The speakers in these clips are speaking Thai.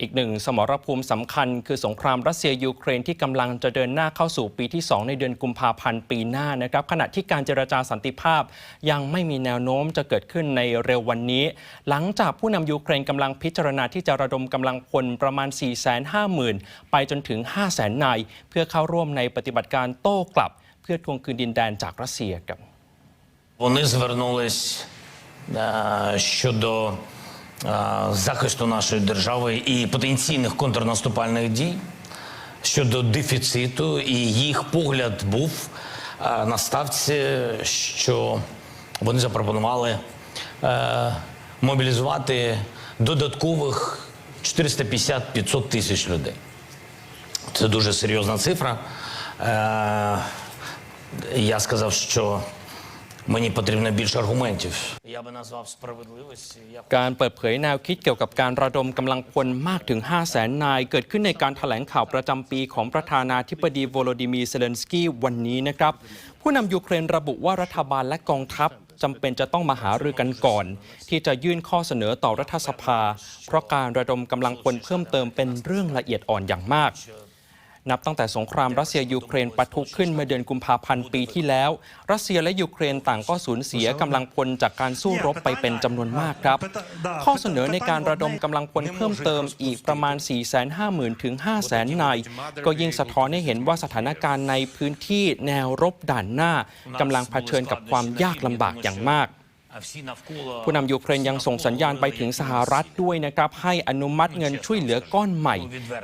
อีกหนึ่งสมรภูมิสำคัญ คือสงครามรัสเซียยูเครนที่กำลังจะเดินหน้าเข้าสู่ปีที่ 2 ในเดือนกุมภาพันธ์ปีหน้านะครับ ขณะที่การเจรจาสันติภาพ ยังไม่มีแนวโน้มจะเกิดขึ้นในเร็ววันนี้ หลังจากผู้นำยูเครนกำลังพิจารณาที่จะระดมกำลังพลประมาณ 450,000 ไปจนถึง 500,000 นาย เพื่อเข้าร่วมในปฏิบัติการโต้กลับ เพื่อทวงคืนดินแดนจากรัสเซียครับ Вони звернулись е, щодо е, захисту нашої держави і потенційних контрнаступальних дій, щодо дефіциту, і їх погляд був е, на ставці, що вони запропонували е, мобілізувати додаткових 450-500 тисяч людей. Це дуже серйозна цифра. Е, я сказав, що мені потрібно більше аргументів. Я би назвав справедливості. як การเปิดเผยแนวคิดเกี่ยวกับการระดมกำลังพลมากถึง 5 0 0แสนนาย เกิดขึ้นในการถแถลงข่าวประจำปีของประธานาธิบดีโวโลดิมีร์เซเลนสกี้วันนี้นะครับ ผู้นำยูเครนระบุว่ารัฐบาลและกองทัพจำเป็นจะต้องมาหารือกันก่อน ที่จะยื่นข้อเสนอต่อรัฐสภา เพราะการระดมกำลังพลเพิ่มเติมเป็นเรื่องละเอียดอ่อนอย่างมาก นับตั้งแต่สงครามรัสเซียยูเครนปะทุขึ้นเมื่อเดือนกุมภาพันธ์ปีที่แล้ว รัสเซียและยูเครนต่างก็สูญเสียกำลังพลจากการสู้รบไปเป็นจำนวนมากครับ ข้อเสนอในการระดมกำลังพลเพิ่มเติมอีกประมาณ 450,000 ถึง 500,000 นาย ก็ยิ่งสะท้อนให้เห็นว่าสถานการณ์ในพื้นที่แนวรบด่านหน้า กำลังเผชิญกับความยากลำบากอย่างมาก ผู้นำยูเครนยังส่งสัญญาณไปถึงสหรัฐด้วยนะครับ ให้อนุมัติเงินช่วยเหลือก้อนใหม่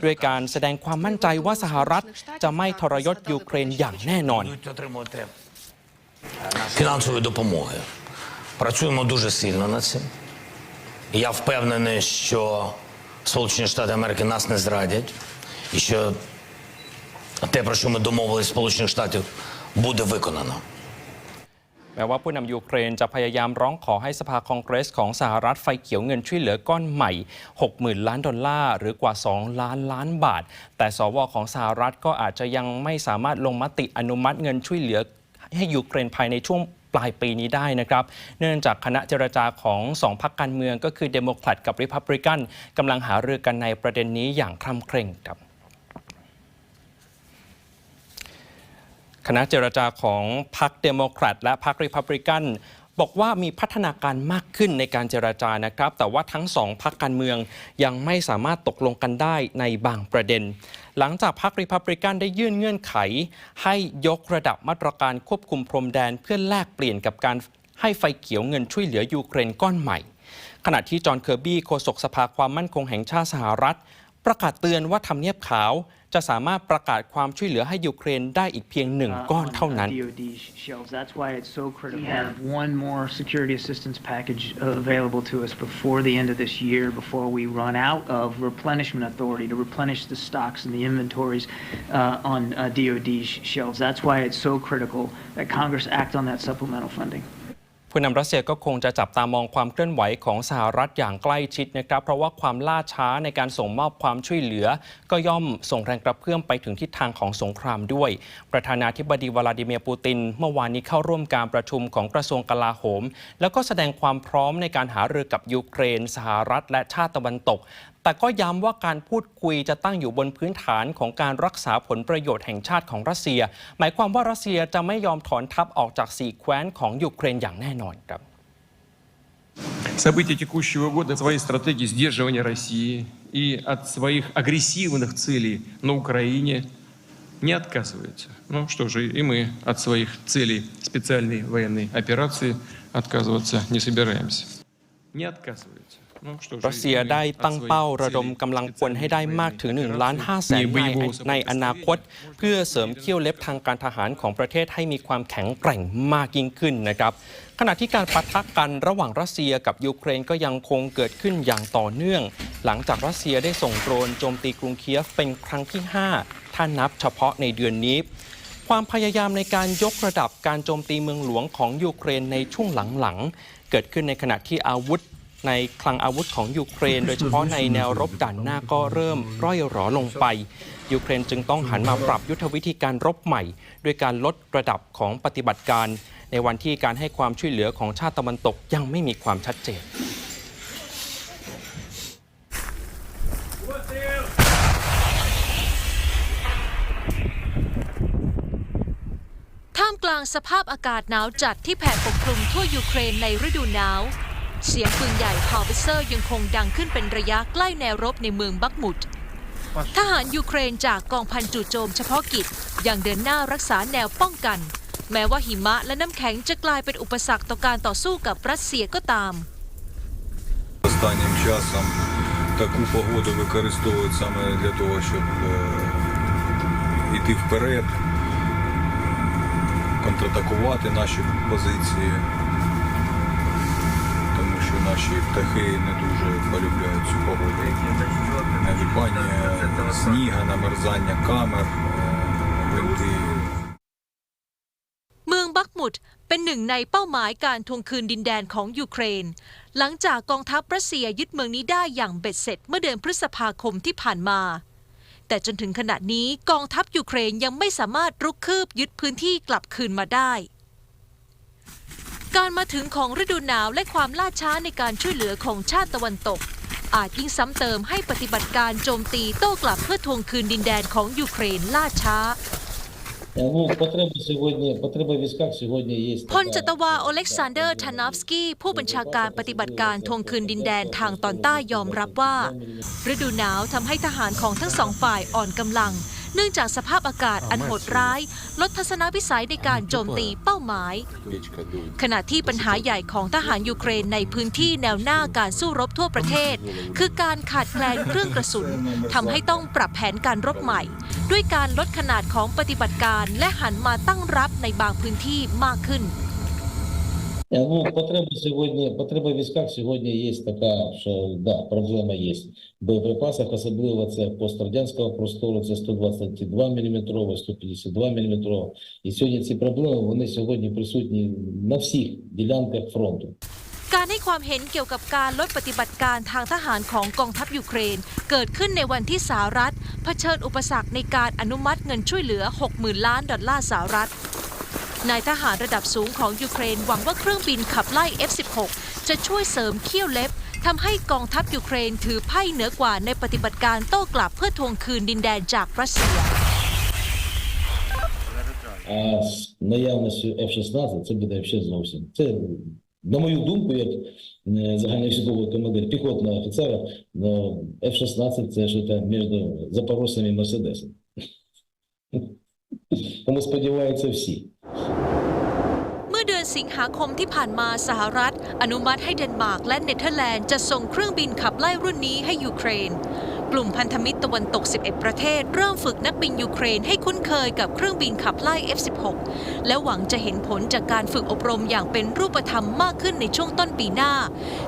ด้วยการแสดงความมั่นใจว่าสหรัฐจะไม่ทรยศยูเครนอย่างแน่นอน будуть отримувати фінансової допомоги. Працюємо дуже сильно над цим. Я впевнений, що Сполучені Штати Америки нас не зрадять, і що те, про що ми домовились Сполучених Штатів, буде виконано. แม้ว่าผู้นำยูเครนจะพยายามร้องขอให้สภาคองเกรสของสหรัฐไฟเขียวเงินช่วยเหลือก้อนใหม่ 60,000 ล้านดอลลาร์ หรือกว่า 2 ล้านล้านบาท แต่สวของสหรัฐก็อาจจะยังไม่สามารถลงมติอนุมัติเงินช่วยเหลือให้ยูเครนภายในช่วงปลายปีนี้ได้นะครับ เนื่องจากคณะเจรจาของสองพรรคการเมืองก็คือเดโมแครตกับริพับริกันกำลังหารือกันในประเด็นนี้อย่างคล่ำเคร่งครับ คณะเจรจาของพรรคเดโมแครตและพรรคริพับลิกันบอกว่ามีพัฒนาการมากขึ้นในการเจรจานะครับ แต่ว่าทั้งสองพรรคการเมืองยังไม่สามารถตกลงกันได้ในบางประเด็น หลังจากพรรคริพับลิกันได้ยื่นเงื่อนไข ให้ยกระดับมาตรการควบคุมพรมแดนเพื่อแลกเปลี่ยนกับการให้ไฟเขียวเงินช่วยเหลือยูเครนก้อนใหม่ ขณะที่จอห์นเคอร์บี้โฆษกสภาความมั่นคงแห่งชาติสหรัฐ ประกาศเตือนว่าทำเนียบขาว จะสามารถประกาศความช่วยเหลือให้ยูเครนได้อีกเพียงหนึ่ง uh, ก้อน on, เท่า uh, นั้น DoD shelves. That's why it's so critical. We have one more security assistance package available to us before the end of this year, before we run out of replenishment authority to replenish the stocks and the inventories uh, on uh, DoD shelves. That's why it's so critical that Congress act on that supplemental funding. ผู้นำรัสเซียก็คงจะจับตามองความเคลื่อนไหวของสหรัฐอย่างใกล้ชิดนะครับ เพราะว่าความล่าช้าในการส่งมอบความช่วยเหลือ ก็ย่อมส่งแรงกระเพื่อมไปถึงทิศทางของสงครามด้วย ประธานาธิบดีวลาดิเมียร์ปูติน เมื่อวานนี้เข้าร่วมการประชุมของกระทรวงกลาโหม แล้วก็แสดงความพร้อมในการหารือกับยูเครน สหรัฐ และชาติตะวันตก แต่ก็ย้ำว่าการพูดคุยจะตั้งอยู่บนพื้นฐานของการรักษาผลประโยชน์แห่งชาติของรัสเซีย หมายความว่ารัสเซียจะไม่ยอมถอนทัพออกจากสี่แคว้นของยูเครนอย่างแน่นอนครับ События текущего года своей стратегии сдерживания России и от своих агрессивных целей на Украине не отказывается. Ну что же, и мы от своих целей специальной военной операции отказываться не собираемся. รัสเซียได้ตั้งเป้าระดมกำลังพลให้ได้มากถึง1ล้าน5แสนนายในอนาคต เพื่อเสริมเขี้ยวเล็บทางการทหารของประเทศให้มีความแข็งแกร่งมากยิ่งขึ้นนะครับขณะที่การปะทะกันระหว่างรัสเซียกับยูเครนก็ยังคงเกิดขึ้นอย่างต่อเนื่อง หลังจากรัสเซียได้ส่งโดรนโจมตีกรุงเคียฟเป็นครั้งที่ 5 ถ้านับเฉพาะในเดือนนี้ ความพยายามในการยกระดับการโจมตีเมืองหลวงของยูเครนในช่วงหลังๆ เกิดขึ้นในขณะที่อาวุธในคลังอาวุธของยูเครน โดยเฉพาะในแนวรบด่านหน้าก็เริ่มร่อยหรอลงไป ยูเครนจึงต้องหันมาปรับยุทธวิธีการรบใหม่ ด้วยการลดระดับของปฏิบัติการ ในวันที่การให้ความช่วยเหลือของชาติตะวันตกยังไม่มีความชัดเจน ท่าม กลางสภาพอากาศหนาวจัดที่แผ่ปกคลุมทั่วยูเครนในฤดูหนาว เสียงปืนใหญ่ฮาวิเซอร์ยังคงดังขึ้นเป็นระยะใกล้แนวรบในเมืองบักมุด ทหารยูเครนจากกองพันจู่โจมเฉพาะกิจยังเดินหน้ารักษาแนวป้องกัน แม้ว่าหิมะและน้ำแข็งจะกลายเป็นอุปสรรคต่อการต่อสู้กับรัสเซียก็ตาม Останнім часом таку погоду використовують саме для того, щоб е, йти вперед, контратакувати наші позиції, тому що наші птахи не дуже полюбляють цю погоду. Наліпання сніга, намерзання камер, е, гвинти. เมืองบักมุดเป็นหนึ่งในเป้าหมายการทวงคืนดินแดนของยูเครน หลังจากกองทัพรัสเซียยึดเมืองนี้ได้อย่างเบ็ดเสร็จเมื่อเดือนพฤษภาคมที่ผ่านมา แต่จนถึงขณะนี้กองทัพยูเครนยังไม่สามารถรุกคืบยึดพื้นที่กลับคืนมาได้ การมาถึงของฤดูหนาวและความล่าช้าในการช่วยเหลือของชาติตะวันตก อาจยิ่งซ้ำเติมให้ปฏิบัติการโจมตีโต้กลับเพื่อทวงคืนดินแดนของยูเครนล่าช้า พลจัตวาโอเล็กซานเดอร์ทานอฟสกี้ผู้บัญชาการปฏิบัติการทวงคืนดินแดนทางตอนใต้ยอมรับว่า ฤดูหนาวทำให้ทหารของทั้งสองฝ่ายอ่อนกำลัง เนื่องจากสภาพอากาศอันโหดร้าย ลดทัศนวิสัยในการโจมตีเป้าหมาย ขณะที่ปัญหาใหญ่ของทหารยูเครนในพื้นที่แนวหน้าการสู้รบทั่วประเทศ คือการขาดแคลนเครื่องกระสุนทำให้ต้องปรับแผนการรบใหม่ ด้วยการลดขนาดของปฏิบัติการและหันมาตั้งรับในบางพื้นที่มากขึ้น Ну, потреба сьогодні, потреба в військах сьогодні є така, що да, проблема є. В боєприпасах, особливо це пострадянського простору, це 122 мм, 152 мм. І сьогодні ці проблеми, вони сьогодні присутні на всіх ділянках фронту. การให้ความเห็นเกี่ยวกับการลดปฏิบัติการทางทหารของกองทัพยูเครน เกิดขึ้นในวันที่สหรัฐเผชิญอุปสรรคในการอนุมัติเงินช่วยเหลือ 60,000 ล้านดอลลาร์สหรัฐ นายทหารระดับสูงของยูเครนหวังว่าเครื่องบินขับไล่ F-16 จะช่วยเสริมเขี้ยวเล็บทำให้กองทัพยูเครนถือไพ่เหนือกว่าในปฏิบัติการโต้กลับเพื่อทวงคืนดินแดนจากรัสเซีย А з наявністю F-16 це буде ще зовсім. Це, на мою думку, як е, загальновійськовий командир піхотного офіцера, но F-16 це ж це між Запорожцем і Мерседесом. Тому сподіваються всі. เมื่อเดือนสิงหาคมที่ผ่านมาสหรัฐ อนุมัติให้เดนมาร์กและเนเธอร์แลนด์จะส่งเครื่องบินขับไล่รุ่นนี้ให้ยูเครน กลุ่มพันธมิตรตะวันตก 11 ประเทศ เริ่มฝึกนักบินยูเครนให้คุ้นเคยกับเครื่องบินขับไล่ F-16 และหวังจะเห็นผลจากการฝึกอบรมอย่างเป็นรูปธรรมมากขึ้นในช่วงต้นปีหน้า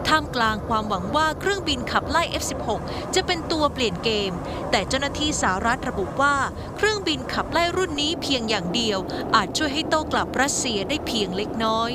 ท่ามกลางความหวังว่าเครื่องบินขับไล่ F-16 จะเป็นตัวเปลี่ยนเกม แต่เจ้าหน้าที่สหรัฐระบุว่า เครื่องบินขับไล่รุ่นนี้เพียงอย่างเดียว อาจช่วยให้โต้กลับรัสเซียได้เพียงเล็กน้อย